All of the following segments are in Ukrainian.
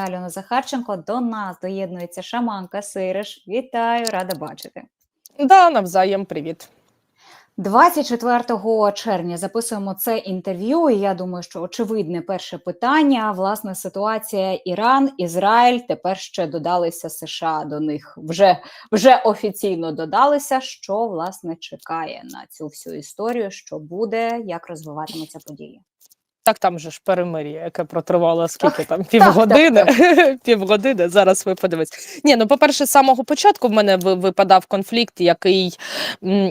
Я Альона Захарченко. До нас доєднується шаманка Сириш. Вітаю, рада бачити. Да, навзаєм привіт. 24 червня записуємо це інтерв'ю. І я думаю, що очевидне перше питання. Власне, ситуація Іран, Ізраїль. Тепер ще додалися США до них. Вже вже офіційно додалися. Що власне чекає на цю всю історію? Що буде, як розвиватимуться події? Так там же ж перемир'я, яке протривало скільки там півгодини. півгодини. Зараз ви подивитесь. Ні, ну по-перше, з самого початку в мене ви- випадав конфлікт, який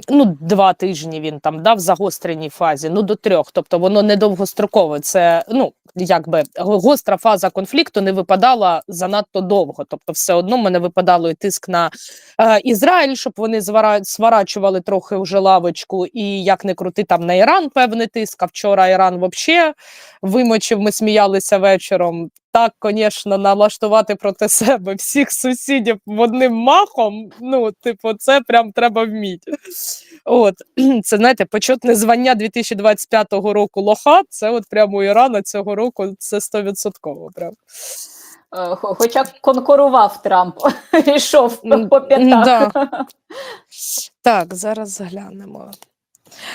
ну два тижні він там дав загостреній фазі, ну до трьох. Тобто воно не довгострокове. Це ну якби гостра фаза конфлікту не випадала занадто довго. Тобто, все одно в мене випадало і тиск на е, Ізраїль, щоб вони звара- сварачували трохи вже лавочку, і як не крути там на Іран певний тиск. А вчора Іран взагалі вимочив, ми сміялися вечором. Так, звісно, налаштувати проти себе всіх сусідів одним махом. Ну, типу, це прям треба вміти. От це знаєте, почетне звання 2025 року лоха. Це от прямо у Ірана цього року це 100%. Прям. Е, Хоча конкурував Трамп, йшов по п'ятах. Так, зараз заглянемо.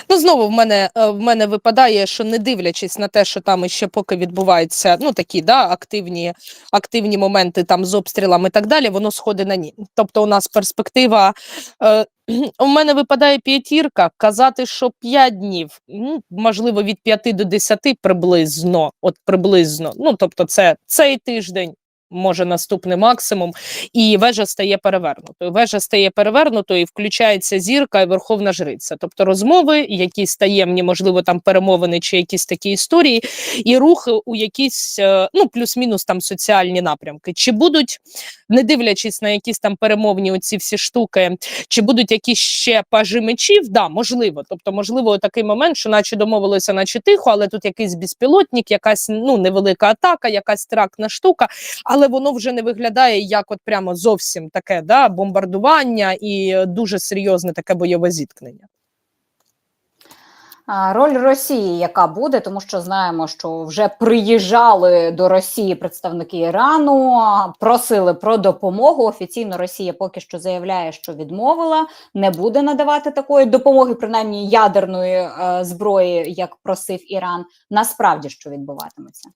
Ну, знову в мене е, в мене випадає, що не дивлячись на те, що там іще поки відбуваються ну такі да, активні, активні моменти там з обстрілами і так далі, воно сходить на ні. Тобто, у нас перспектива. Е, у мене випадає п'ятірка. Казати, що 5 днів, ну, можливо, від 5 до 10 приблизно. От приблизно. Ну, тобто, це цей тиждень. Може, наступний максимум, і вежа стає перевернутою. Вежа стає перевернутою, і включається зірка і верховна жриця. Тобто розмови, якісь таємні, можливо, там перемовини чи якісь такі історії, і рухи у якісь е, ну плюс-мінус там соціальні напрямки. Чи будуть, не дивлячись на якісь там перемовні оці всі штуки, чи будуть якісь ще пажі мечів? Да, можливо. Тобто, можливо, такий момент, що наче домовилися, наче тихо, але тут якийсь безпілотник, якась ну невелика атака, якась тракна штука але воно вже не виглядає як от прямо зовсім таке да, бомбардування і дуже серйозне таке бойове зіткнення. Роль Росії, яка буде, тому що знаємо, що вже приїжджали до Росії представники Ірану, просили про допомогу. Офіційно Росія поки що заявляє, що відмовила, не буде надавати такої допомоги, принаймні ядерної е, зброї, як просив Іран. Насправді що відбуватиметься?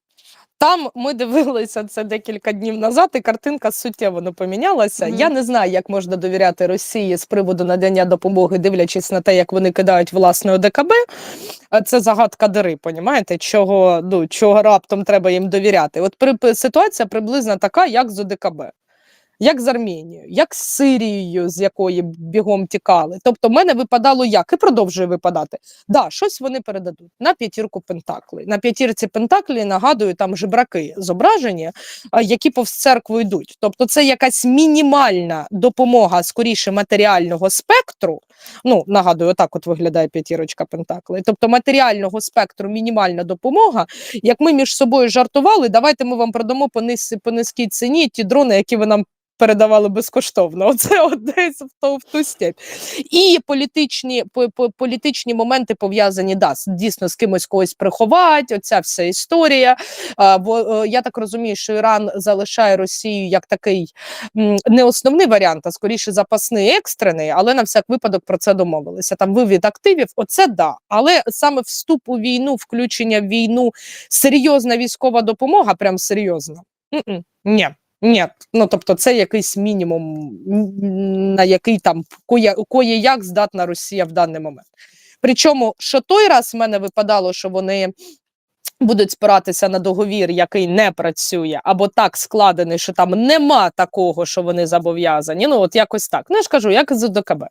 Там ми дивилися це декілька днів назад, і картинка суттєво не помінялася. Мгм. Я не знаю, як можна довіряти Росії з приводу надання допомоги, дивлячись на те, як вони кидають власне ОДКБ. Це загадка дири, понімаєте, чого, ну, чого раптом треба їм довіряти. От при, ситуація приблизно така, як з ОДКБ. Як з Армінією, як з Сирією, з якої бігом тікали. Тобто, в мене випадало як і продовжує випадати. Да, щось вони передадуть на п'ятірку Пентаклей. На п'ятірці Пентаклі нагадую, там жебраки зображені, які повз церкву йдуть. Тобто, це якась мінімальна допомога, скоріше матеріального спектру. Ну, нагадую, отак от виглядає п'ятірочка Пентаклей. Тобто матеріального спектру мінімальна допомога. Як ми між собою жартували, давайте ми вам продамо по, по низькій ціні ті дрони, які ви нам. Передавали безкоштовно, оце от десь в ту, в ту степь. І політичні, по, по, політичні моменти пов'язані да, дійсно з кимось когось приховати, оця вся історія. А, бо е, я так розумію, що Іран залишає Росію як такий не основний варіант, а скоріше запасний екстрений, але на всяк випадок про це домовилися. Там вивід активів, оце да. Але саме вступ у війну, включення в війну, серйозна військова допомога, прям серйозна. Ні. Ні, ну тобто це якийсь мінімум, на який там кое, кое як здатна Росія в даний момент. Причому, що той раз в мене випадало, що вони будуть спиратися на договір, який не працює, або так складений, що там нема такого, що вони зобов'язані. Ну, от якось так. Ну, я ж кажу, як з ОДКБ.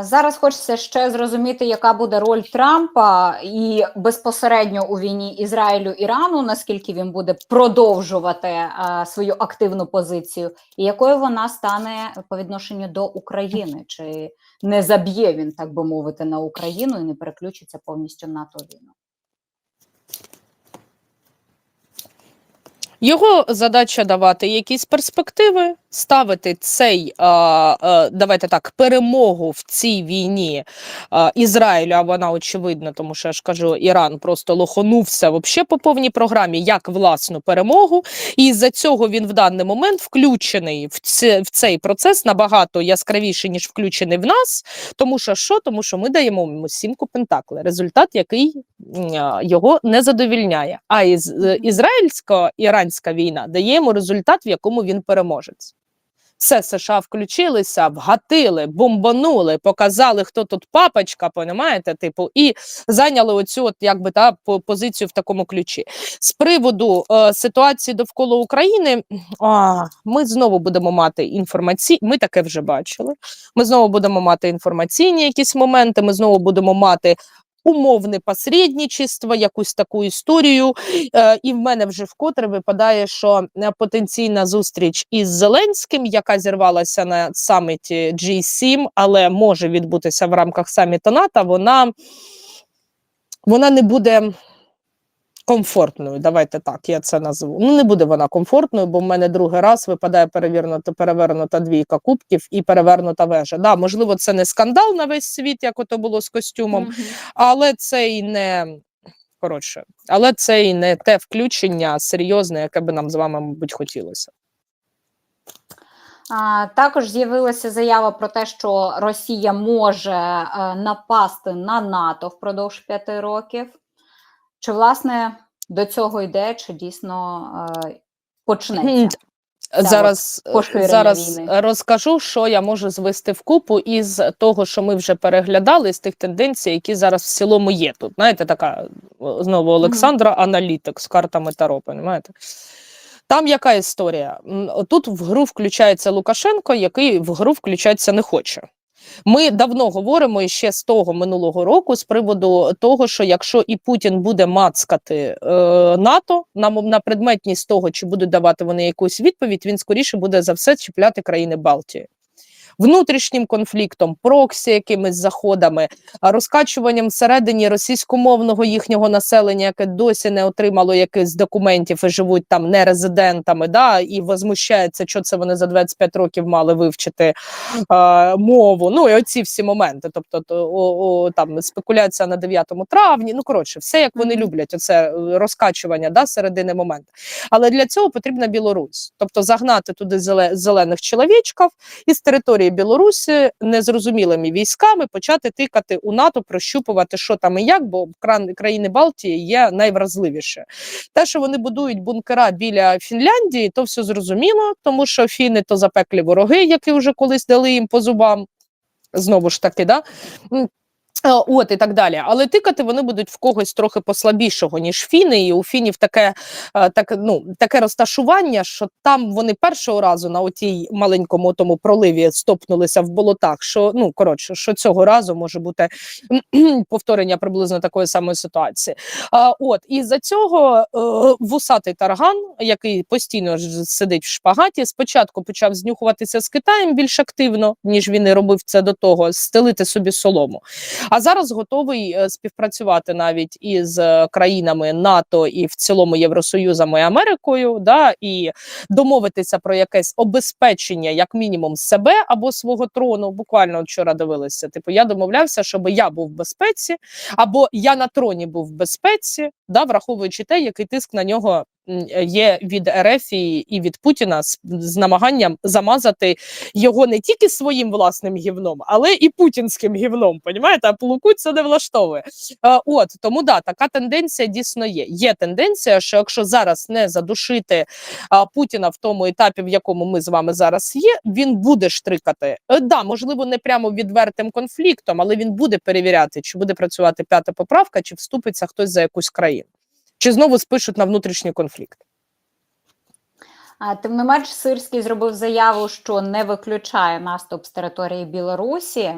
Зараз хочеться ще зрозуміти, яка буде роль Трампа і безпосередньо у війні Ізраїлю Ірану, наскільки він буде продовжувати свою активну позицію, і якою вона стане по відношенню до України, чи не заб'є він, так би мовити, на Україну і не переключиться повністю на ту війну. Його задача давати якісь перспективи, ставити цей, давайте так, перемогу в цій війні Ізраїлю, а вона очевидна, тому що я ж кажу, Іран просто лохонувся вообще по повній програмі як власну перемогу, і з-за цього він в даний момент включений в, це, в цей процес набагато яскравіше, ніж включений в нас. Тому що що? Тому що ми даємо йому сімку пентакли, результат, який його не задовільняє. А із, е, ізраїльсько-іранська війна дає йому результат, в якому він переможець. Все США включилися, вгатили, бомбанули, показали, хто тут папочка, понімаєте, типу, і зайняли оцю от, якби та по- позицію в такому ключі. З приводу е, ситуації довкола України, а, ми знову будемо мати інформаційні. Ми таке вже бачили. Ми знову будемо мати інформаційні якісь моменти. Ми знову будемо мати. Умовне посередничество, якусь таку історію, Е, і в мене вже вкотре випадає, що е, потенційна зустріч із Зеленським, яка зірвалася на саміті G7, але може відбутися в рамках саміту НАТО, вона, вона не буде комфортною. Давайте так, я це назву. Ну, не буде вона комфортною, бо в мене другий раз випадає перевернута, перевернута двійка кубків і перевернута вежа. Да, можливо, це не скандал на весь світ, як ото було з костюмом, Мгм. але це і не коротше, але це і не те включення серйозне, яке би нам з вами, мабуть, хотілося. А, також з'явилася заява про те, що Росія може е, напасти на НАТО впродовж п'яти років. Чи власне до цього йде, чи дійсно е, почнеться? Зараз, е, зараз війни. розкажу, що я можу звести в купу із того, що ми вже переглядали, з тих тенденцій, які зараз в цілому є тут. Знаєте, така знову Олександра аналітик з картами Таро, понімаєте? Там яка історія? Тут в гру включається Лукашенко, який в гру включатися не хоче. Ми давно говоримо ще з того минулого року з приводу того, що якщо і Путін буде мацкати е, НАТО на, на предметність того, чи будуть давати вони якусь відповідь, він скоріше буде за все чіпляти країни Балтії. Внутрішнім конфліктом, проксі, якимись заходами, розкачуванням всередині російськомовного їхнього населення, яке досі не отримало якихось документів і живуть там нерезидентами, да, і возмущається, що це вони за 25 років мали вивчити е, мову. Ну і оці всі моменти. Тобто, то, о, о, там спекуляція на 9 травні. Ну коротше, все як вони люблять. Оце е, розкачування да, середини моменту. Але для цього потрібна Білорусь, тобто загнати туди зелених чоловічків із території Білорусі незрозумілими військами почати тикати у НАТО, прощупувати, що там і як, бо країни Балтії є найвразливіше. Те, що вони будують бункера біля Фінляндії, то все зрозуміло, тому що фіни то запеклі вороги, які вже колись дали їм по зубам. Знову ж таки, да? Е, От і так далі. Але тикати вони будуть в когось трохи послабішого, ніж фіни, і у фінів таке, е, так, ну, таке розташування, що там вони першого разу на отій маленькому тому проливі стопнулися в болотах. Що ну коротше, що цього разу може бути повторення приблизно такої самої ситуації. От і за цього е, вусатий тарган, який постійно сидить в шпагаті, спочатку почав знюхуватися з Китаєм більш активно, ніж він і робив це до того, стелити собі солому. А зараз готовий е, співпрацювати навіть із е, країнами НАТО і в цілому Євросоюзом і Америкою, да, і домовитися про якесь обезпечення, як мінімум, себе або свого трону. Буквально вчора дивилися. Типу, я домовлявся, щоб я був в безпеці, або я на троні був в безпеці, да, враховуючи те, який тиск на нього є від РФ і, і від Путіна з, з намаганням замазати його не тільки своїм власним гівном, але і путінським гівном. Понімаєте, а Плукуть це не влаштовує. Е, от тому да, така тенденція дійсно є. Є тенденція, що якщо зараз не задушити а, Путіна в тому етапі, в якому ми з вами зараз є, він буде штрикати. Е, да, можливо, не прямо відвертим конфліктом, але він буде перевіряти, чи буде працювати п'ята поправка, чи вступиться хтось за якусь країну, чи знову спишуть на внутрішній конфлікт. Тим не менш, Сирський зробив заяву, що не виключає наступ з території Білорусі.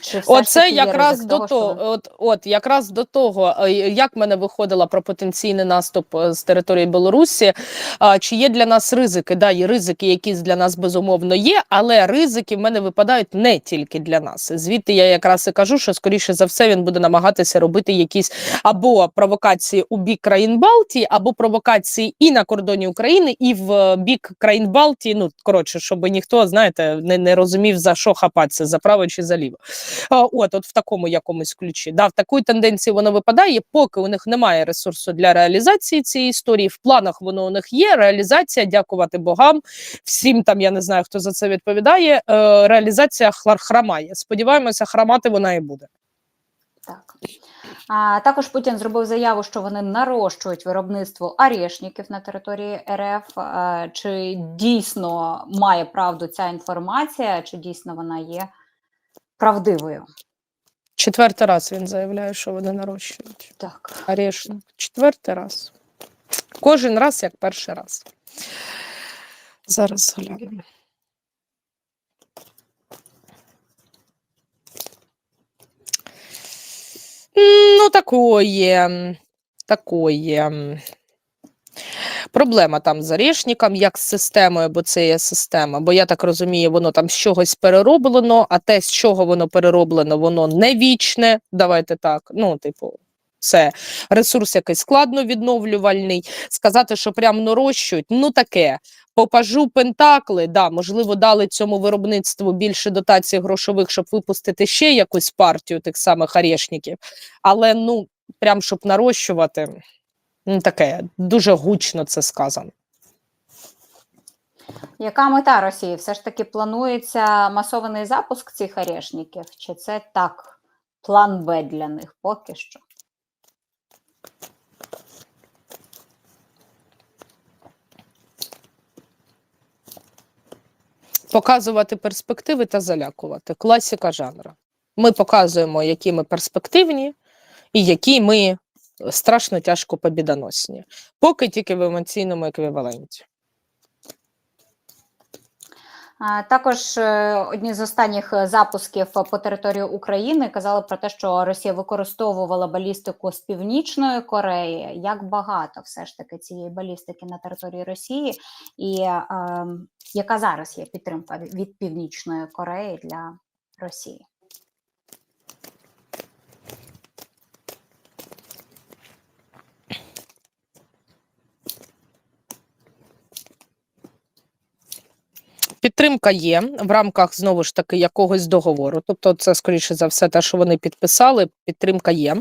Чи Оце якраз до того, що того, от, от якраз до того, е, як мене виходила про потенційний наступ е, з території Білорусі. а, Чи є для нас ризики? Да, є ризики, які для нас безумовно є, але ризики в мене випадають не тільки для нас. Звідти я якраз і кажу, що скоріше за все він буде намагатися робити якісь або провокації у бік країн Балтії, або провокації і на кордоні України, і в бік країн Балтії. Ну коротше, щоб ніхто знаєте не, не розумів за що хапатися за право чи за ліво. А, От, от в такому якомусь ключі. Да, в такої тенденції воно випадає, поки у них немає ресурсу для реалізації цієї історії. В планах воно у них є. Реалізація, дякувати богам. Всім там я не знаю, хто за це відповідає. Е, реалізація хромає. Сподіваємося, хромати вона і буде. Так. А, також Путін зробив заяву, що вони нарощують виробництво арешників на території РФ. Чи дійсно має правду ця інформація, чи дійсно вона є правдивою? Четвертий раз він заявляє, що вони нарощують. Так. Орешник. Четвертий раз. Кожен раз як перший раз. Зараз гляну. Ну, такое. Такое. Проблема там з орешником, як з системою, бо це є система. Бо я так розумію, воно там з чогось перероблено, а те, з чого воно перероблено, воно не вічне. Давайте так. Ну, типу, це ресурс якийсь складно відновлювальний. Сказати, що прям нарощують, ну таке. Попажу пентакли, да, можливо, дали цьому виробництву більше дотацій грошових, щоб випустити ще якусь партію тих самих орешників. Але ну, прям щоб нарощувати, ну таке дуже гучно це сказано. Яка мета Росії? Все ж таки планується масований запуск цих арешників? Чи це так? План Б для них поки що? Показувати перспективи та залякувати. Класика жанру. Ми показуємо, які ми перспективні і які ми страшно тяжко побідоносні. Поки тільки в емоційному еквіваленті. Також е, одні з останніх е, запусків по території України казали про те, що Росія використовувала балістику з північної Кореї. Як багато все ж таки цієї балістики на території Росії, і е, яка зараз є підтримка від північної Кореї для Росії? Підтримка є в рамках знову ж таки якогось договору. Тобто, це скоріше за все, те, що вони підписали. Підтримка є.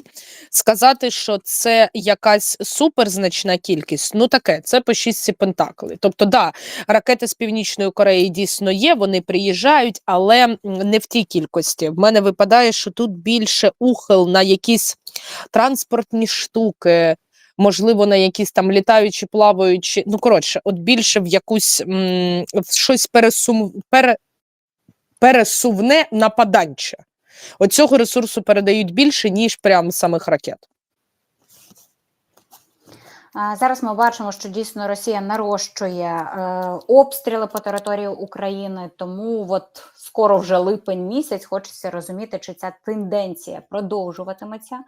Сказати, що це якась суперзначна кількість, ну таке, це по шістці пентаклей. Тобто, да, ракети з північної Кореї дійсно є, вони приїжджають, але не в тій кількості. В мене випадає, що тут більше ухил на якісь транспортні штуки. Можливо, на якісь там літаючі, плаваючі. Ну, коротше, от більше в якусь м, в щось пересум, пере, пересувне нападанче. От цього ресурсу передають більше, ніж прям самих ракет. Зараз ми бачимо, що дійсно Росія нарощує е, обстріли по території України, тому от скоро вже липень місяць. Хочеться розуміти, чи ця тенденція продовжуватиметься,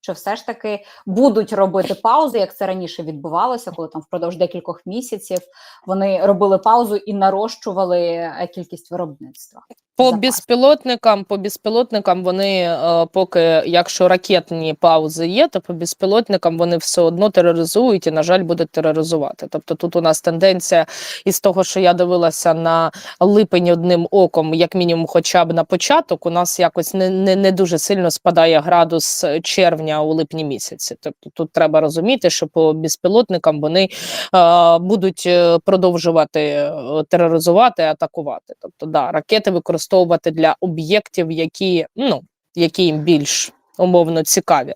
чи все ж таки будуть робити паузи, як це раніше відбувалося, коли там впродовж декількох місяців вони робили паузу і нарощували е, кількість виробництва. По безпілотникам, по безпілотникам вони е, поки, якщо ракетні паузи є, то по безпілотникам вони все одно тероризують і, на жаль, будуть тероризувати. Тобто тут у нас тенденція із того, що я дивилася на липень одним оком, як мінімум, хоча б на початок, у нас якось не, не, не дуже сильно спадає градус червня у липні місяці. Тобто тут треба розуміти, що по безпілотникам вони е, будуть продовжувати е, тероризувати, атакувати. Тобто, да, ракети використовувати для об'єктів, які ну які їм більш умовно цікаві.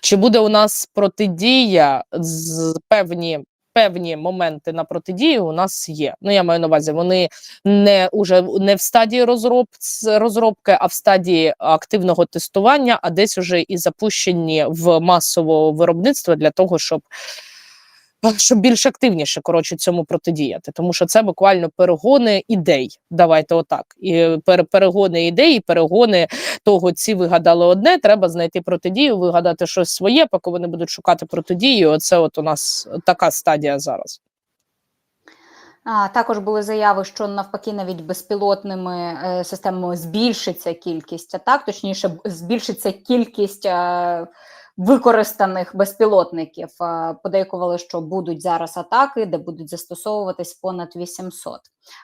Чи буде у нас протидія з певні? Певні моменти на протидію у нас є. Ну я маю на увазі, вони не уже не в стадії розроб, розробки, а в стадії активного тестування, а десь уже і запущені в масове виробництво для того, щоб щоб більш активніше коротше цьому протидіяти, тому що це буквально перегони ідей. Давайте отак. І перегони ідей, перегони того, ці вигадали одне. Треба знайти протидію, вигадати щось своє, поки вони будуть шукати протидію. Оце от у нас така стадія зараз. А, також були заяви, що навпаки, навіть безпілотними е, системами збільшиться кількість атак, точніше, збільшиться кількість е, використаних безпілотників. Е, подейкували, що будуть зараз атаки, де будуть застосовуватись понад 800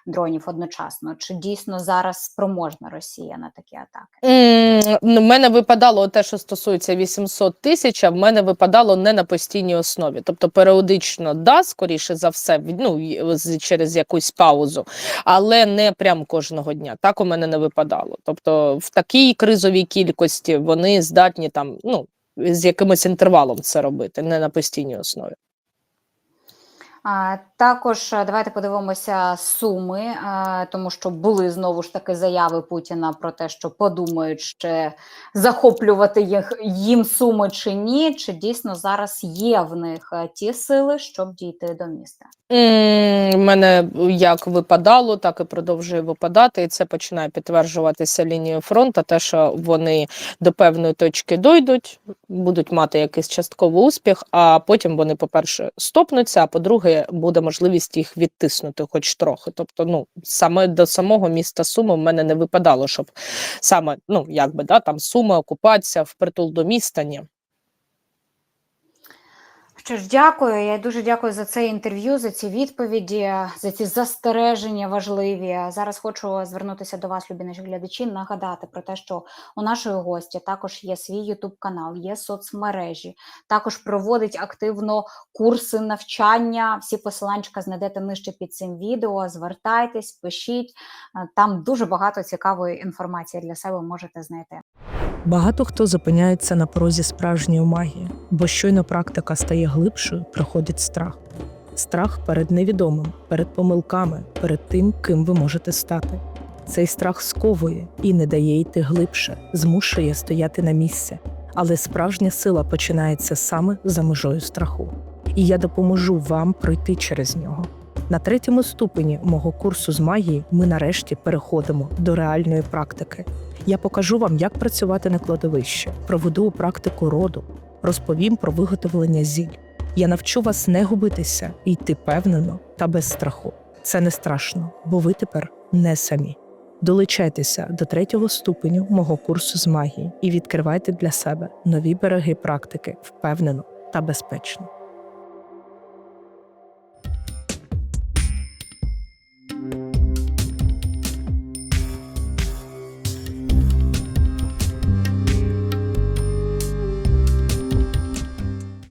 дронів одночасно. Чи дійсно зараз спроможна Росія на такі атаки? Ну, В мене випадало те, що стосується 800 тисяч, а в мене випадало не на постійній основі. Тобто періодично да, скоріше за все, ну, з- через якусь паузу, але не прям кожного дня. Так у мене не випадало. Тобто в такій кризовій кількості вони здатні там, ну, з якимось інтервалом це робити, не на постійній основі. Також е, давайте подивимося суми, е, тому що були знову ж таки заяви Путіна про те, що подумають ще захоплювати їх їм суми чи ні. Чи дійсно зараз є в них е, ті сили, щоб дійти до міста? В мене як випадало, так і продовжує випадати, і це починає підтверджуватися лінією фронту. Те, що вони до певної точки дойдуть, будуть мати якийсь частковий успіх, а потім вони, по-перше, стопнуться, а по-друге, буде можливість їх відтиснути, хоч трохи. Тобто, ну саме до самого міста Суми в мене не випадало, щоб саме ну якби да там сума окупація, впритул до міста. Ні. Що ж, дякую. Я дуже дякую за це інтерв'ю, за ці відповіді, за ці застереження важливі. Зараз хочу звернутися до вас, любі наші глядачі, нагадати про те, що у нашої гості також є свій Ютуб канал, є соцмережі, також проводить активно курси навчання. Всі посиланчика знайдете нижче під цим відео. Звертайтесь, пишіть. Там дуже багато цікавої інформації для себе можете знайти. Багато хто зупиняється на порозі справжньої магії, бо щойно практика стає глибшою, приходить страх. Страх перед невідомим, перед помилками, перед тим, ким ви можете стати. Цей страх сковує і не дає йти глибше, змушує стояти на місці. Але справжня сила починається саме за межою страху. І я допоможу вам пройти через нього. На третьому ступені мого курсу з магії ми нарешті переходимо до реальної практики. Я покажу вам, як працювати на кладовищі, проведу практику роду, розповім про виготовлення зіль. Я навчу вас не губитися і йти впевнено та без страху. Це не страшно, бо ви тепер не самі. Долучайтеся до третього ступеню мого курсу з магії і відкривайте для себе нові береги практики впевнено та безпечно.